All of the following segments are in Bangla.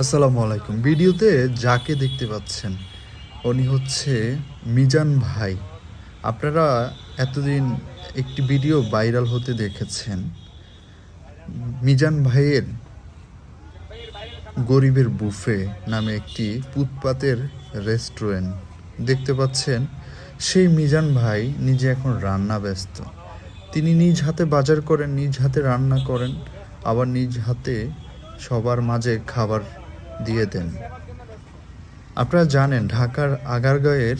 আসসালামু আলাইকুম। ভিডিওতে যাকে দেখতে পাচ্ছেন, উনি হচ্ছে মিজান ভাই। আপনারা এতদিন একটি ভিডিও ভাইরাল হতে দেখেছেন। মিজান ভাইয়ের গরিবের বুফে নামে একটি ফুটপাতের রেস্টুরেন্ট। দেখতে পাচ্ছেন, সেই মিজান ভাই নিজে এখন রান্না ব্যস্ত। তিনি নিজ হাতে বাজার করেন, নিজ হাতে রান্না করেন, আবার নিজ হাতে সবার মাঝে খাবার দিয়ে দেন। আপনারা জানেন, ঢাকার আগারগাঁয়ের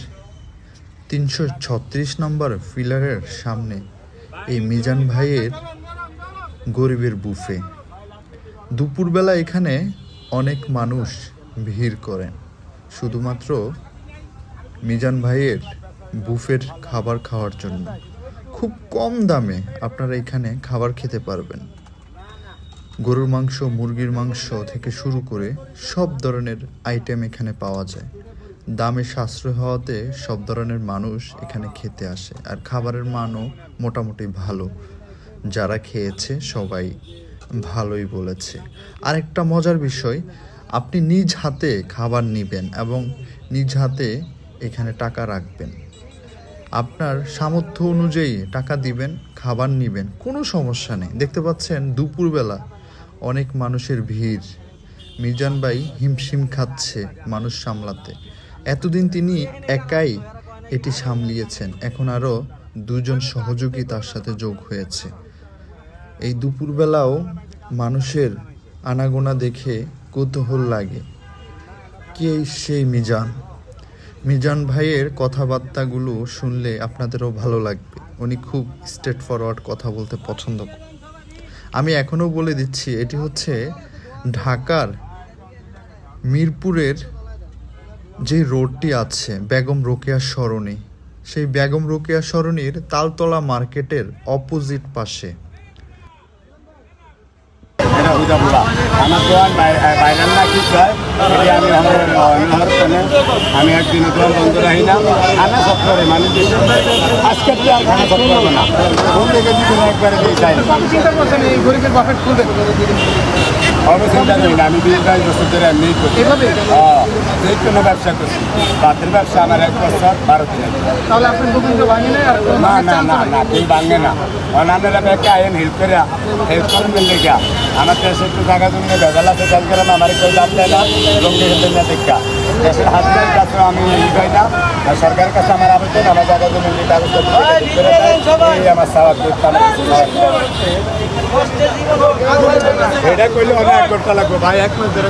তিনশো ছত্রিশ নম্বর ফিলারের সামনে এই মিজান ভাইয়ের গরিবের বুফে। দুপুরবেলা এখানে অনেক মানুষ ভিড় করেন। শুধুমাত্র মিজান ভাইয়ের বুফের খাবার খাওয়ার জন্য। খুব কম দামে আপনারা এখানে খাবার খেতে পারবেন। গরুর মাংস, মুরগির মাংস থেকে শুরু করে সব ধরনের আইটেম এখানে পাওয়া যায়। দামে সাশ্রয় হওয়াতে সব ধরনের মানুষ এখানে খেতে আসে আর খাবারের মানও মোটামুটি ভালো। যারা খেয়েছে সবাই ভালোই বলেছে। আরেকটা মজার বিষয়, আপনি নিজ হাতে খাবার নেবেন এবং নিজ হাতে এখানে টাকা রাখবেন। আপনার সামর্থ্য অনুযায়ী টাকা দিবেন, খাবার নেবেন, কোনো সমস্যা নেই। দেখতে পাচ্ছেন দুপুরবেলা অনেক মানুষের ভিড়। মিজান ভাই হিমশিম খাচ্ছে মানুষ সামলাতে। এতদিন তিনি একাই এটি সামলিয়েছেন। এখন আরও দুজন সহযোগী তার সাথে যোগ হয়েছে। এই দুপুরবেলাও মানুষের আনাগোনা দেখে কৌতূহল লাগে। কে সেই মিজান? মিজান ভাইয়ের কথাবার্তাগুলো শুনলে আপনাদেরও ভালো লাগবে। উনি খুব স্ট্রেট ফরওয়ার্ড কথা বলতে পছন্দ করেন। আমি এখনও বলে দিচ্ছি, এটি হচ্ছে ঢাকার মিরপুরের যে রোডটি আছে, বেগম রোকেয়া সরণি। সেই বেগম রোকেয়া সরণির তালতলা মার্কেটের অপোজিট পাশে। এটা হুদাবুলা আমার দোয়ান বাইরের না কি চাই এটি আমি আমার ফোনে আমি একদিন দোয়ান বন্ধ রাখি না। খানা সব করে মানে আজকে তো আর খানা সব করবে না। ঘুম থেকে যদি একবারে দিয়ে খুলবে অবশ্যই জানি আমি বাইশ বছর ধরে আমি করি হ্যাঁ, যে কোনো ব্যবসা করছি। বাতের ব্যবসা আমার এক বছর বারো দিন তাহলে না না না না কেউ ভাঙে না। অনান্যরা ব্যাগকে আইন হেল্প করে হেল্প করবেন লেখা আমার দেশে একটু জায়গা জমি বেজাল আছে কাজ করে আমার কেউ দাম দেয় না লঙ্গি হেলতে না দেখা দেশের হাসপাতালের কাছে আমি ই পাই না আর সরকারের কাছে আমার আবেদন আমার জায়গা জমি এই আমার সাবাদ করতে আমার। এটা করলে অনেক করতে লাগবে ভাই এক মাস ধরে।